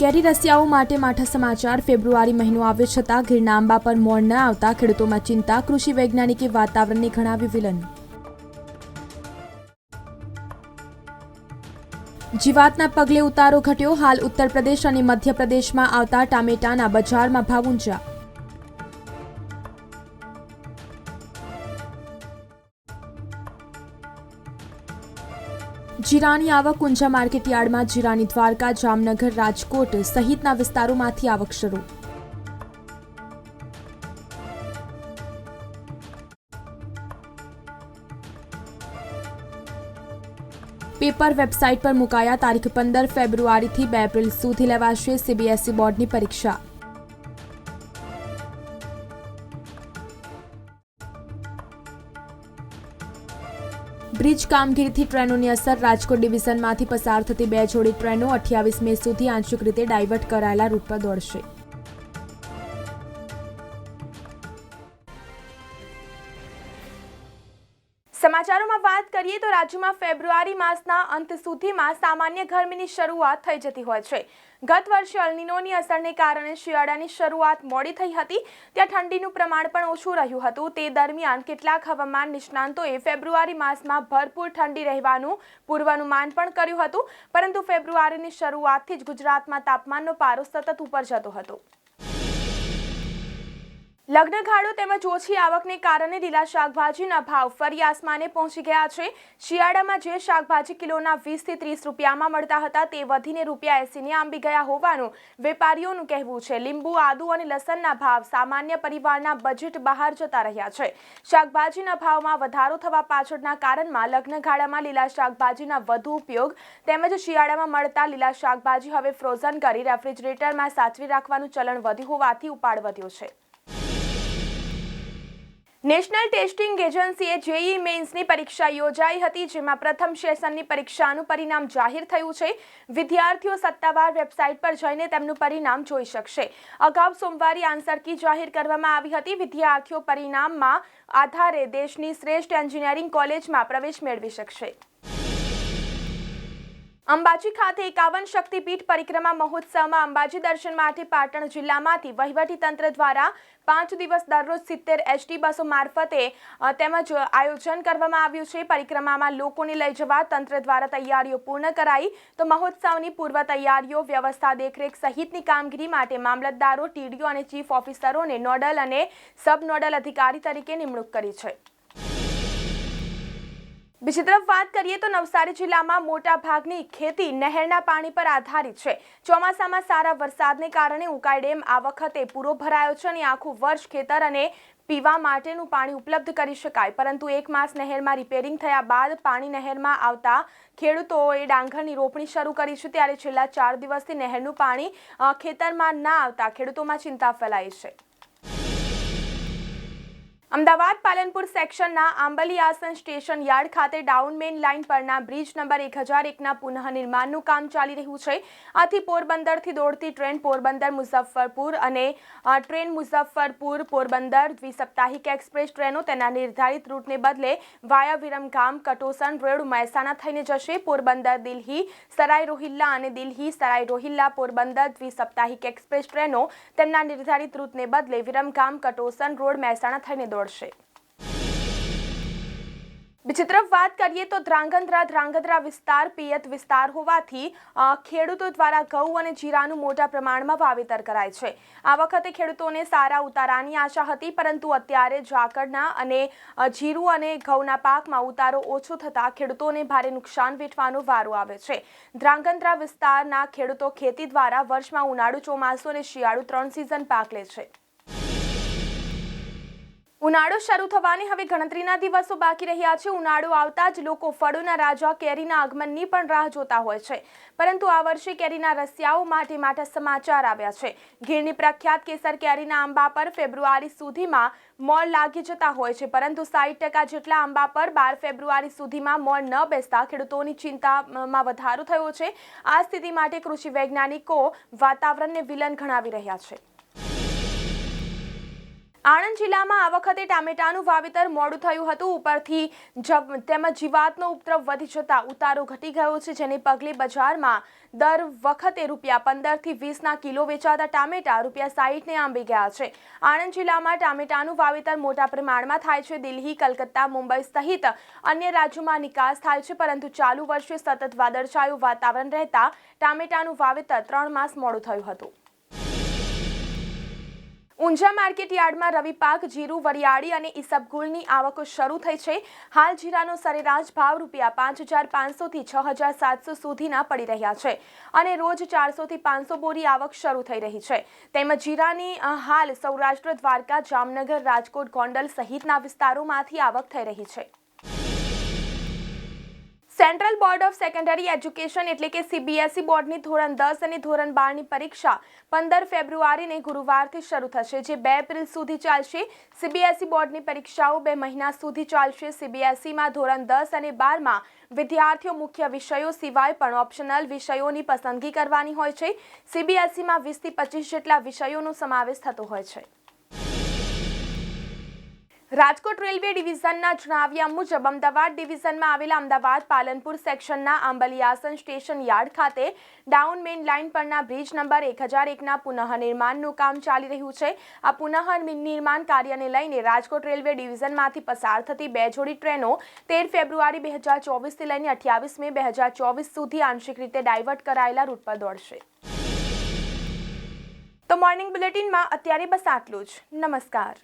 કેરી રસિયાઓ માટે માઠા સમાચાર ફેબ્રુઆરી મહિનો આવ્યો છતાં ગીરના આંબા પર મોર ન આવતા ખેડૂતોમાં ચિંતા, કૃષિ વૈજ્ઞાનિકે વાતાવરણને ગણાવ્યું વિલન. જીવાતના પગલે ઉતારો ઘટ્યો હાલ ઉત્તર પ્રદેશ અને મધ્યપ્રદેશમાં આવતા ટામેટાના બજારમાં ભાવ ઊંચા. જીરાની આવક ઊંઝા માર્કેટ યાર્ડમાં જીરાની દ્વારકા, જામનગર, રાજકોટ સહિતના વિસ્તારોમાંથી આવક શરૂ. પેપર વેબસાઇટ પર મુકાયા તારીખ પંદર ફેબ્રુઆરીથી બે એપ્રિલ સુધી લેવાશે સીબીએસઈ બોર્ડની પરીક્ષા. બ્રિજ કામગીરીથી ટ્રેનોની અસર રાજકોટ ડિવિઝનમાંથી પસાર થતી બે જોડી ટ્રેનો અઠ્યાવીસ મે સુધી આંશિક રીતે ડાયવર્ટ કરાયેલા રૂટ પર દોડશે. વાત કરીએ તો રાજ્યમાં ફેબ્રુઆરી માસના અંત સુધીમાં સામાન્ય ગરમીની શરૂઆત થઈ જતી હોય છે. ગત વર્ષે અલ્નિનોની અસરને કારણે શિયાળાની શરૂઆત મોડી થઈ હતી. ત્યાં ઠંડીનું પ્રમાણ પણ ઓછું રહ્યું હતું. તે દરમિયાન કેટલાક હવામાન નિષ્ણાંતોએ ફેબ્રુઆરી માસમાં ભરપૂર ઠંડી રહેવાનું પૂર્વાનુમાન પણ કર્યું હતું. પરંતુ ફેબ્રુઆરીની શરૂઆતથી જ ગુજરાતમાં તાપમાનનો પારો સતત ઉપર જતો હતો. લગ્નગાળો તેમજ ઓછી આવકને કારણે લીલા શાકભાજીના ભાવ ફરી આસમાને પહોંચી ગયા છે. શિયાળામાં જે શાકભાજી કિલોના વીસથી ત્રીસ રૂપિયામાં મળતા હતા તે વધીને રૂપિયા એસીને આંબી ગયા હોવાનું વેપારીઓનું કહેવું છે. લીંબુ, આદુ અને લસણના ભાવ સામાન્ય પરિવારના બજેટ બહાર જતા રહ્યા છે. શાકભાજીના ભાવમાં વધારો થવા પાછળના કારણમાં લગ્નગાળામાં લીલા શાકભાજીના વધુ ઉપયોગ તેમજ શિયાળામાં મળતા લીલા શાકભાજી હવે ફ્રોઝન કરી રેફ્રિજરેટરમાં સાચવી રાખવાનું ચલણ વધ્યું હોવાથી ઉપાડ વધ્યો છે. નેશનલ ટેસ્ટિંગ એજન્સીએ જેઈ મેન્સની પરીક્ષા યોજાઈ હતી, જેમાં પ્રથમ સેશનની પરીક્ષાનું પરિણામ જાહેર થયું છે. વિદ્યાર્થીઓ સત્તાવાર વેબસાઇટ પર જઈને તેમનું પરિણામ જોઈ શકશે. અગાઉ સોમવારે આન્સર કી જાહેર કરવામાં આવી હતી. વિદ્યાર્થીઓ પરિણામમાં આધારે દેશની શ્રેષ્ઠ એન્જિનિયરિંગ કોલેજમાં પ્રવેશ મેળવી શકશે. અંબાજી ખાતે એકાવન શક્તિપીઠ પરિક્રમા મહોત્સવમાં અંબાજી દર્શન માટે પાટણ જિલ્લામાંથી વહીવટી તંત્ર દ્વારા પાંચ દિવસ દરરોજ સિત્તેર એસટી બસો મારફતે તેમજ આયોજન કરવામાં આવ્યું છે. પરિક્રમામાં લોકોને લઈ જવા તંત્ર દ્વારા તૈયારીઓ પૂર્ણ કરાઈ. તો મહોત્સવની પૂર્વ તૈયારીઓ, વ્યવસ્થા દેખરેખ સહિતની કામગીરી માટે મામલતદારો, ટીડીઓ અને ચીફ ઓફિસરોને નોડલ અને સબ નોડલ અધિકારી તરીકે નિમણૂક કરી છે. બીજી તરફ વાત કરીએ તો નવસારી જિલ્લામાં મોટા ભાગની ખેતી નહેરના પાણી પર આધારિત છે. ચોમાસામાં સારા વરસાદને કારણે ઉકાઈ ડેમ આ વખતે પૂરો ભરાયો છે અને આખું વર્ષ ખેતર અને પીવા માટેનું પાણી ઉપલબ્ધ કરી શકાય. પરંતુ એક માસ નહેરમાં રિપેરિંગ થયા બાદ પાણી નહેરમાં આવતા ખેડૂતોએ ડાંગરની રોપણી શરૂ કરી છે. ત્યારે છેલ્લા ચાર દિવસથી નહેરનું પાણી ખેતરમાં ના આવતા ખેડૂતોમાં ચિંતા ફેલાઈ છે. અમદાવાદ પાલનપુર સેક્શનના આંબલી આસન સ્ટેશન યાર્ડ ખાતે ડાઉન મેઇન લાઇન પરના બ્રિજ નંબર એક હજાર એકના પુનઃનિર્માણનું કામ ચાલી રહ્યું છે. આથી પોરબંદરથી દોડતી ટ્રેન પોરબંદર મુઝફ્ફરપુર અને ટ્રેન મુઝફ્ફરપુર પોરબંદર દ્વિસપ્તાહિક એક્સપ્રેસ ટ્રેનો તેના નિર્ધારિત રૂટને બદલે વાયા વિરમગામ, કટોસણ, રેડ, મહેસાણા થઈને જશે. પોરબંદર, દિલ્હી સરાય રોહિલ્લા અને દિલ્હી સરાય રોહિલ્લા પોરબંદર દ્વિસપ્તાહિક એક્સપ્રેસ ટ્રેનો તેમના નિર્ધારિત રૂટને બદલે વિરમગામ, કટોસણ, રોડ, મહેસાણા થઈને દોડશે. બીજી તરફ વાત કરીએ તો ધ્રાંગધ્રા ધ્રાંગધ્રા વિસ્તાર પિયત વિસ્તાર હોવાથી ખેડૂતો દ્વારા ઘઉં અને જીરાનું મોટા પ્રમાણમાં વાવેતર કરાય છે. આ વખતે ખેડૂતોને સારા ઉતારાની આશા હતી, પરંતુ અત્યારે ઝાકળના અને જીરું અને ઘઉંના પાકમાં ઉતારો ઓછો થતાં ખેડૂતોને ભારે નુકસાન વેઠવાનો વારો આવે છે. ધ્રાંગધ્રા વિસ્તારના ખેડૂતો ખેતી દ્વારા વર્ષમાં ઉનાળુ ચોમાસું અને શિયાળુ ત્રણ સિઝન પાક લે છે. ઉનાળો શરૂ થવાની હવે ગણતરીના દિવસો બાકી રહ્યા છે. ઉનાળો આવતા જ લોકો ફળોના રાજા કેરીના આગમનની પણ રાહ જોતા હોય છે. પરંતુ આ વર્ષે કેરીના રસિયાઓ માટે માટે સમાચાર આવ્યા છે. ગીરની પ્રખ્યાત કેસર કેરીના આંબા પર ફેબ્રુઆરી સુધીમાં મોળ લાગી જતા હોય છે. પરંતુ સાઠ ટકા જેટલા આંબા પર બાર ફેબ્રુઆરી સુધીમાં મોળ ન બેસતા ખેડૂતોની ચિંતામાં વધારો થયો છે. આ સ્થિતિ માટે કૃષિ વૈજ્ઞાનિકો વાતાવરણને વિલન ગણાવી રહ્યા છે. આણંદ જિલ્લામાં આ વખતે ટામેટાનું વાવેતર મોડું થયું હતું. ઉપરથી તેમજ જીવાતનો ઉપદ્રવ વધી જતા ઉતારો ઘટી ગયો છે, જેને પગલે બજારમાં દર વખતે રૂપિયા પંદરથી વીસના કિલો વેચાતા ટામેટા રૂપિયા સાહીઠને આંબી ગયા છે. આણંદ જિલ્લામાં ટામેટાનું વાવેતર મોટા પ્રમાણમાં થાય છે. દિલ્હી, કલકત્તા, મુંબઈ સહિત અન્ય રાજ્યોમાં નિકાસ થાય છે, પરંતુ ચાલુ વર્ષે સતત વાદળછાયું વાતાવરણ રહેતા ટામેટાનું વાવેતર ત્રણ માસ મોડું થયું હતું. ઊંઝા માર્કેટ યાર્ડમાં રવિ પાક, જીરું, વરિયાળી અને ઈસબગુલની આવક શરૂ થઈ છે. હાલ જીરાનો સરેરાશ ભાવ રૂપિયા પાંચ હજાર પાંચસોથી છ હજાર સાતસો સુધીના પડી રહ્યા છે અને રોજ ચારસોથી પાંચસો બોરી આવક શરૂ થઈ રહી છે. તેમજ જીરાની હાલ સૌરાષ્ટ્ર, દ્વારકા, જામનગર, રાજકોટ, ગોંડલ સહિતના વિસ્તારોમાંથી આવક થઈ રહી છે. Central board of secondary education એટલે કે સીબીએસઈ બોર્ડની ધોરણ દસ અને ધોરણ બારની પરીક્ષા પંદર ફેબ્રુઆરીને ગુરુવારથી શરૂ થશે, જે બે એપ્રિલ સુધી ચાલશે. સીબીએસઈ બોર્ડની પરીક્ષાઓ બે મહિના સુધી ચાલશે. સીબીએસઈમાં ધોરણ દસ અને બારમાં વિદ્યાર્થીઓ મુખ્ય વિષયો સિવાય પણ ઓપ્શનલ વિષયોની પસંદગી કરવાની હોય છે. સીબીએસઈમાં વીસથી પચીસ જેટલા વિષયોનો સમાવેશ થતો હોય છે. રાજકોટ રેલવે ડિવિઝનના જણાવ્યા મુજબ અમદાવાદ ડિવિઝનમાં આવેલા અમદાવાદ પાલનપુર સેક્શનના આંબલિયાસન સ્ટેશન યાર્ડ ખાતે ડાઉન મેઇન લાઇન પરના બ્રિજ નંબર એક હજાર એકના પુનઃનિર્માણનું કામ ચાલી રહ્યું છે. આ પુનઃનિર્માણ કાર્યને લઈને રાજકોટ રેલવે ડિવિઝનમાંથી પસાર થતી બે જોડી ટ્રેનો તેર ફેબ્રુઆરી બે હજાર ચોવીસથી લઈને અઠ્યાવીસ મે બે હજાર ચોવીસ સુધી આંશિક રીતે ડાયવર્ટ કરાયેલા રૂટ પર દોડશે. તો મોર્નિંગ બુલેટિનમાં અત્યારે બસ આટલું જ. નમસ્કાર.